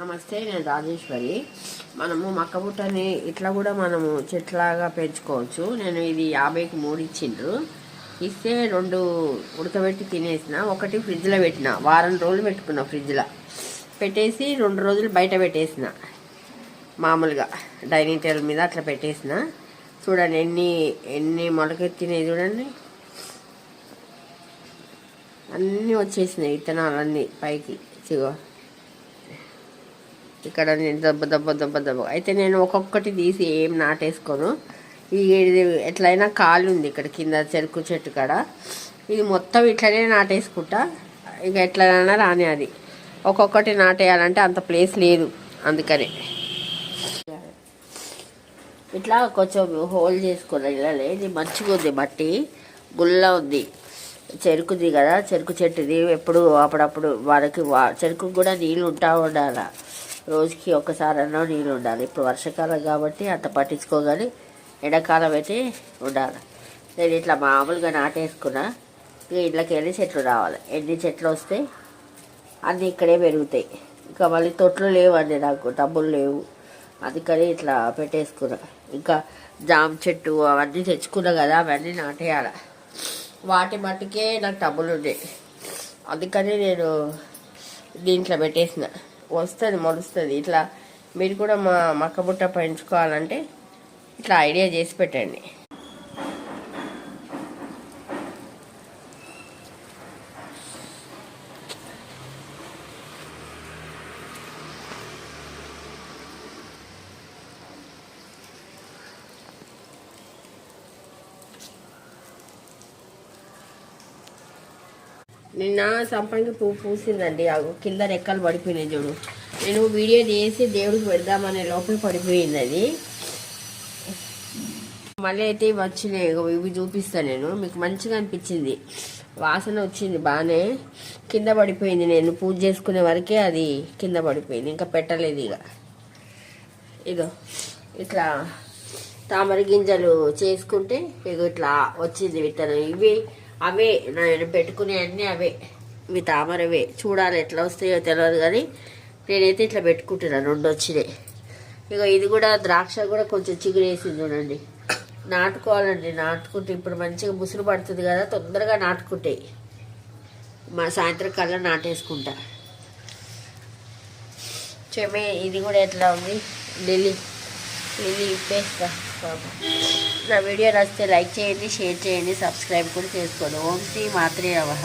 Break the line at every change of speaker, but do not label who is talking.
నమస్తే నేను రాజేశ్వరి మనము మక్కబుట్టని ఇట్లా కూడా మనము చెట్లాగా పెంచుకోవచ్చు. నేను ఇది యాభైకి మూడు ఇచ్చిండ్రు ఇస్తే రెండు ఉడకబెట్టి తినేసిన. ఒకటి ఫ్రిడ్జ్లో పెట్టిన. వారం రోజులు పెట్టుకున్నా ఫ్రిడ్జ్లో. పెట్టేసి రెండు రోజులు బయట పెట్టేసిన. మామూలుగా డైనింగ్ టేబుల్ మీద అట్లా పెట్టేసిన. చూడండి ఎన్ని ఎన్ని మొలకెత్తినాయి చూడండి. అన్నీ వచ్చేసినాయి విత్తనాలన్నీ పైకి చిగో ఇక్కడ నేను దెబ్బ దెబ్బ దెబ్బ దెబ్బ. అయితే నేను ఒక్కొక్కటి తీసి ఏం నాటేసుకోను. ఇది ఎట్లయినా కాలు ఉంది ఇక్కడ కింద చెరుకు చెట్టు కాడ. ఇది మొత్తం ఇట్లనే నాటేసుకుంటా. ఇక ఎట్లనైనా రాని అది. ఒక్కొక్కటి నాటేయాలంటే అంత ప్లేస్ లేదు అందుకని. ఇట్లా కొంచెం హోల్ చేసుకున్నా ఇలా ఇది మంచిగా ఉంది మట్టి. గుల్ల ఉంది. చెరుకుది కదా చెరుకు చెట్టుది. ఎప్పుడు అప్పుడప్పుడు వాళ్ళకి వా చెరుకు కూడా నీళ్ళు ఉంటా ఉండాలి. రోజుకి ఒకసారన్నా నీళ్ళు ఉండాలి ఇప్పుడు వర్షాకాలం కాబట్టి అంత పట్టించుకోగాని ఎండాకాలం అయితే ఉండాలి. నేను ఇట్లా మామూలుగా నాటేసుకున్నా ఇక ఇళ్ళకి ఎన్ని చెట్లు రావాలి? ఎన్ని చెట్లు వస్తే అన్నీ ఇక్కడే పెరుగుతాయి. ఇంకా మళ్ళీ తొట్లు లేవండి నాకు డబ్బులు లేవు. అందుకని ఇట్లా పెట్టేసుకున్నా. ఇంకా జామ చెట్టు అవన్నీ తెచ్చుకున్నా కదా అవన్నీ నాటేయాల. వాటి మట్టుకే నాకు డబ్బులు ఉన్నాయి అందుకని నేను దీంట్లో పెట్టేసిన. వస్తుంది మొలుస్తుంది. ఇట్లా మీరు కూడా మా మక్కబుట్ట పెంచుకోవాలంటే ఇట్లా ఐడియా చేసి పెట్టండి. నిన్న సంపంగి పువ్వు పూసిందండి. కింద రెక్కలు పడిపోయినాయి చూడు. నేను వీడియో చేసి దేవుడికి పెడదామనే లోపల పడిపోయింది అది. మళ్ళీ అయితే ఇవి వచ్చినాయి. ఇగో ఇవి చూపిస్తాను నేను. మీకు మంచిగా అనిపించింది. వాసన వచ్చింది బాగానే కింద పడిపోయింది నేను. పూజ చేసుకునే వరకే అది కింద పడిపోయింది. ఇంకా పెట్టలేదు ఇక. ఇదో. ఇట్లా తామర గింజలు చేసుకుంటే ఇగో ఇట్లా వచ్చింది విత్తనం. ఇవి అవే నేను పెట్టుకునే అన్నీ అవే. ఇవి తామరవే. చూడాలి ఎట్లా వస్తాయో తెలియదు కానీ నేనైతే ఇట్లా పెట్టుకుంటున్నాను రెండు వచ్చినాయి. ఇక ఇది కూడా ద్రాక్ష కూడా కొంచెం చిగురేసింది చూడండి. నాటుకోవాలండి నాటుకుంటే ఇప్పుడు మంచిగా ముసురు పడుతుంది కదా తొందరగా నాటుకుంటాయి. మా సాయంత్రం కల్లా నాటేసుకుంటా. చెమే ఇది కూడా ఎట్లా ఉంది? లిల్లీ. ఇది ఇప్పేస్తా పాపం. నా వీడియో నచ్చితే లైక్ చేయండి షేర్ చేయండి సబ్స్క్రైబ్ కూడా చేసుకోండి ఓం శ్రీ మాత్రే అవహ